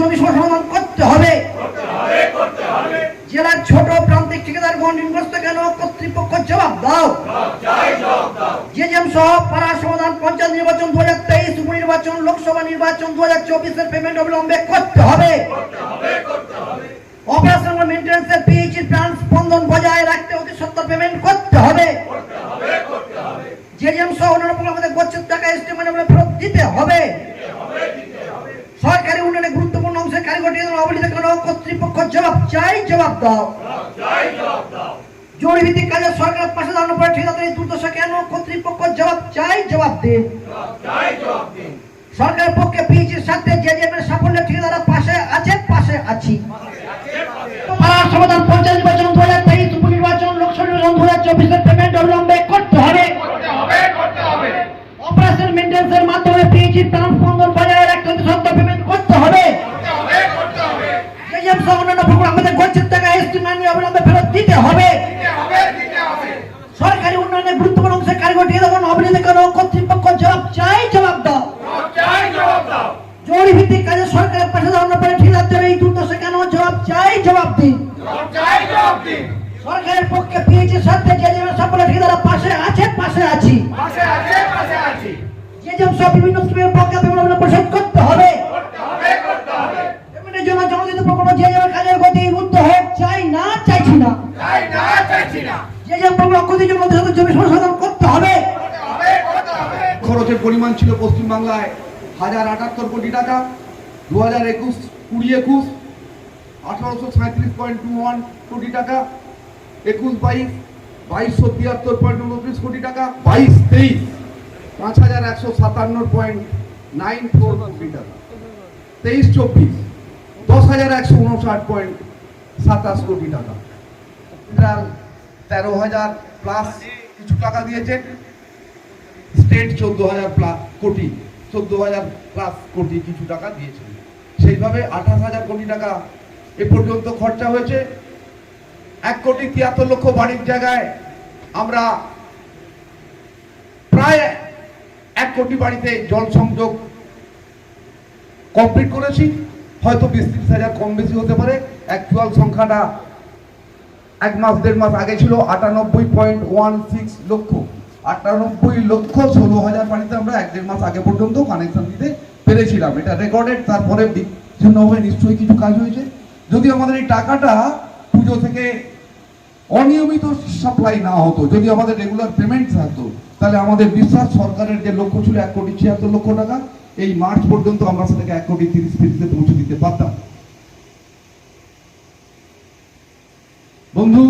জমি সমাধান করতে হবে। জেলার ছোট প্রান্তিক ঠিকাদারগণ ঋণগ্রস্ত কেন? কর্তৃপক্ষ জবাব দাও। জেজেম সহ পাড়া সমাধান পঞ্চায়েত নির্বাচন দু হাজার তেইশ উপনির্বাচন লোকসভা নির্বাচন দু হাজার চব্বিশের পেমেন্ট অবিলম্বে করতে হবে। অপারেশনাল মেনটেন্সের পিএইচি প্ল্যান স্পন্দন বজায় রাখতে অতি সত্তর পেমেন্ট করতে হবে। জেজেম সহ অন্যান্য প্রকল্প গচ্ছের টাকা এস্টিমেট ফেরত দিতে হবে। কেন? কর্তৃপক্ষ জবাব চাই জবাব দাও। জরুরি ভিত্তিক কাজে সরকারের পাশে দুর্দশা কেন? কর্তৃপক্ষ জবাব চাই জবাব দিন। সরকারের পক্ষে পিএইচির সাথে অবিলম্বে ফেরত দিতে হবে। সরকারি উন্নয়নে গুরুত্বপূর্ণ অংশে কারিগর ঠিকাদার অবহেলিত কেন কর্তৃপক্ষ জবাব চাই জবাব দাও। জরুরি ভিত্তিক কাজে সরকারের পাশে দাঁড়ানোর পরে ঠিকাদারদের এই দুর্দশা কেন? জবাব চাই জবাব দিন। সরকারের পক্ষে পিএইচির সাথে জেজেমের সাফল্য ঠিকাদাররা পাশে আছে পাশে আছি। জেজেম সব বিভিন্ন স্কিমের পক্ষে অক্ষতির জন্য জমি সংশোধন করতে হবে। খরচের পরিমাণ ছিল পশ্চিমবাংলায় হাজার আটাত্তর কোটি টাকা দু হাজার একুশ, কুড়ি একুশ, আঠারোশো সাঁত্রিশ পয়েন্ট টু ওয়ান কোটি টাকা, একুশ বাইশ, বাইশশো তিয়াত্তর পয়েন্ট উনত্রিশ কোটি টাকা, বাইশ তেইশ, পাঁচ হাজার একশো সাতান্ন পয়েন্ট নাইন ফোর কোটি টাকা, তেইশ চব্বিশ, দশ হাজার একশো উনষাট পয়েন্ট সাতাশ কোটি টাকা। তেরো হাজার প্লাস কিছু টাকা দিয়েছে। স্টেট চোদ্দ হাজার প্লাস কোটি, চোদ্দ হাজার প্লাস কোটি কিছু টাকা দিয়েছে। সেইভাবে আঠাশ হাজার কোটি টাকা এ পর্যন্ত খরচা হয়েছে। এক কোটি তিয়াত্তর লক্ষ বাড়ির জায়গায় আমরা প্রায় এক কোটি বাড়িতে জল সংযোগ কমপ্লিট করেছি। হয়তো বিশ ত্রিশ হাজার কম বেশি হতে পারে। অ্যাকচুয়াল সংখ্যাটা এক মাস, দেড় মাস আগে ছিল আটানব্বই পয়েন্ট ওয়ান সিক্স লক্ষ। আটানব্বই লক্ষ ষোলো হাজার বাড়িতে আমরা এক দেড় মাস আগে পর্যন্ত কানেকশন দিতে পেরেছিলাম। এটা রেকর্ডেড তারপরে বিভিন্নভাবে নিশ্চয়ই কিছু কাজ হয়েছে। যদি আমাদের এই টাকাটা পুজো থেকে অনিয়মিত সাপ্লাই না হতো, যদি আমাদের রেগুলার পেমেন্ট থাকতো, তাহলে আমাদের বিশ্বাস সরকারের যে লক্ষ্য ছিল এক কোটি ছিয়াত্তর লক্ষ টাকা, এই মার্চ পর্যন্ত আমরা সেটাকে এক কোটি তিরিশ তিরিশে পৌঁছে দিতে পারতাম। বন্ধু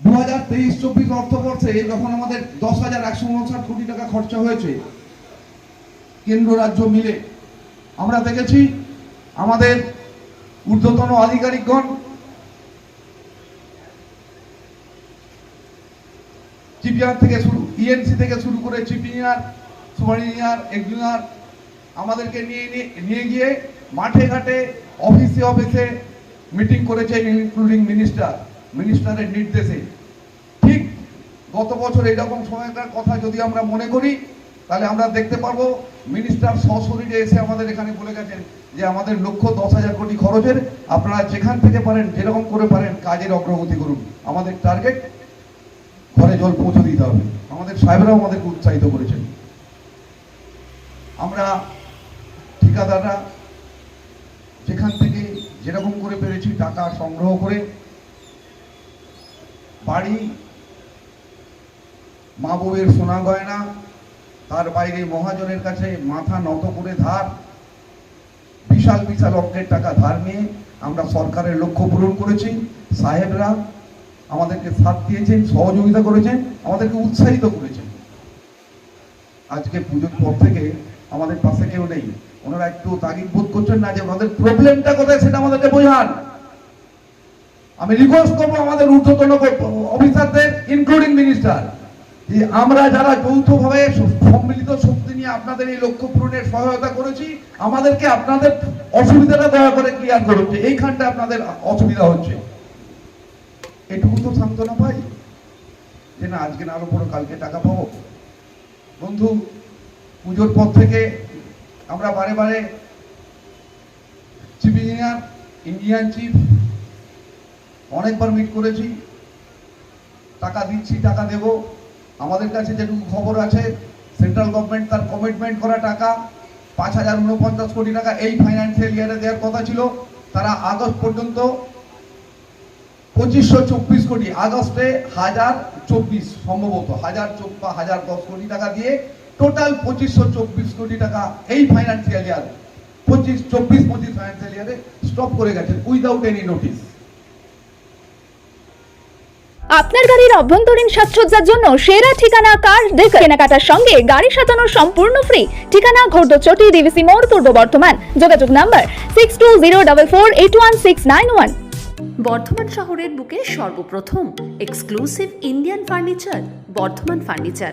দু হাজার তেইশ, চব্বিশ অর্থবর্ষে যখন আমাদের দশ হাজার একশো উনষাট কোটি টাকা খরচা হয়েছে, কেন্দ্র রাজ্য মিলে, আমরা দেখেছি আমাদের ঊর্ধ্বতন আধিকারিকগণ, চিপিআর থেকে শুরু ইএনসি থেকে শুরু করে ইঞ্জিনিয়ার সুপার ইঞ্জিনিয়ার আমাদেরকে নিয়ে নিয়ে- গিয়ে মাঠে ঘাটে অফিসে অফিসে মিটিং করেছে ইনক্লুডিং মিনিস্টার মিনিস্টারের নির্দেশে। ঠিক গত বছর এরকম সময়কার কথা যদি আমরা মনে করি, তাহলে আমরা দেখতে পারব মিনিস্টার সশরীরে এসে আমাদের এখানে বলে গেছেন যে আমাদের লক্ষ্য দশ হাজার কোটি খরচের, আপনারা যেখান থেকে পারেন, যেরকম করে পারেন কাজের অগ্রগতি করুন। আমাদের টার্গেট ঘরে জল পৌঁছে দিতে হবে। আমাদের সাহেবরাও আমাদেরকে উৎসাহিত করেছেন। আমরা ঠিকাদাররা যেখান থেকে যেরকম করে পেরেছি টাকা সংগ্রহ করে বাড়ি, মা বউয়ের সোনা গয়না, তার বাইরে মহাজনের কাছে মাথা নত করে ধার, বিশাল বিশাল অঙ্কের টাকা ধার নিয়ে আমরা সরকারের লক্ষ্য পূরণ করেছি। সাহেবরা আমাদেরকে সাথ দিয়েছেন, সহযোগিতা করেছেন, আমাদেরকে উৎসাহিত করেছেন। আজকে পুজোর পর থেকে আমাদের পাশে কেউ নেই। ওনারা একটু তাগিদ বোধ করছেন না যে ওনাদের প্রবলেমটা কোথায় সেটা আমাদেরকে বোঝান। আমি রিকোয়েস্ট করব আমাদের ঊর্ধ্বতন অফিসারদের ইনক্লুডিং মিনিস্টার যে আমরা যারা যৌথভাবে সম্মিলিত শক্তি নিয়ে আপনাদের এই লক্ষ্য পূরণের সহায়তা করেছি, আমাদেরকে আপনাদের অসুবিধাটা দয়া করে ক্লিয়ার করুন যে এইখানটা আপনাদের অসুবিধা হচ্ছে। এটুকু তো সান্ত্বনা পাই যে না, আজকে না আরও পরে কালকে টাকা পাবো। বন্ধু, পুজোর পর থেকে আমরা বারে বারে চিফ ইঞ্জিনিয়ার, ইন্ডিয়ান চিফ, অনেকবার মিট করেছি। টাকা দিচ্ছি, টাকা দেব। আমাদের কাছে যেটুকু খবর আছে সেন্ট্রাল গভর্নমেন্ট তার কমিটমেন্ট করা টাকা, পাঁচ হাজার উনপঞ্চাশ কোটি টাকা এই ফাইন্যান্সিয়াল ইয়ারে দেওয়ার কথা ছিল। তারা আগস্ট পর্যন্ত পঁচিশশো চব্বিশ কোটি, আগস্টে হাজার চব্বিশ, সম্ভবত হাজার চোখ বা হাজার দশ কোটি টাকা দিয়ে টোটাল পঁচিশশো চব্বিশ কোটি টাকা এই ফাইন্যান্সিয়াল ইয়ার পঁচিশ চব্বিশ পঁচিশ ফাইন্যান্সিয়াল ইয়ারে স্টপ করে গেছেন উইদাউট এনি নোটিস আপনার গাড়ির অভ্যন্তরীণ সাজসজ্জার জন্য সেরা ঠিকানা কার ডেকার কেনাকাটার সঙ্গে গাড়ি সাজানোর সম্পূর্ণ ফ্রি ঠিকানা ঘোরদচটি ডিভিসি মোড় পূর্ব বর্ধমান। যোগাযোগ number six two zero double four eight one six nine one Bardhaman শহরের বুকে সর্বপ্রথম exclusive Indian furniture Bardhaman furniture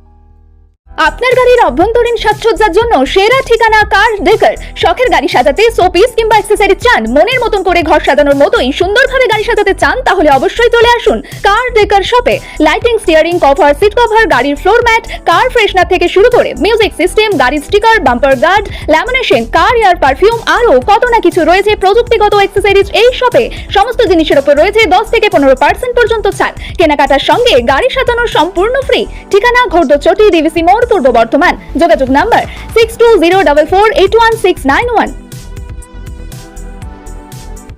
আপনার গাড়ির অভ্যন্তরীণ সাজসজ্জার জন্য সেরা ঠিকানা কার ডেকার শখের গাড়ি সাজাতে শোপিস কিংবা অ্যাক্সেসরি চান? মনের মতন করে ঘর সাজানোর মতোই সুন্দরভাবে গাড়ি সাজাতে চান, তাহলে অবশ্যই চলে আসুন কার ডেকার শপে lighting steering cover seat cover গাড়ির ফ্লোর ম্যাট কার ফ্রেশনার থেকে শুরু করে মিউজিক সিস্টেম গাড়ির sticker bumper guard lamination car air perfume আরও কত না কিছু রয়েছে প্রযুক্তিগত অ্যাক্সেসরিজ এই শপে সমস্ত জিনিসের উপর রয়েছে দশ থেকে পনেরো পার্সেন্ট পর্যন্ত ছাড়। কেনাকাটার সঙ্গে গাড়ি সাজানোর সম্পূর্ণ ফ্রি ঠিকানা ঘোরদচটি, ডিভিসি মোড় পূর্ব বর্ধমান। যোগাযোগ number six two zero double four eight one six nine one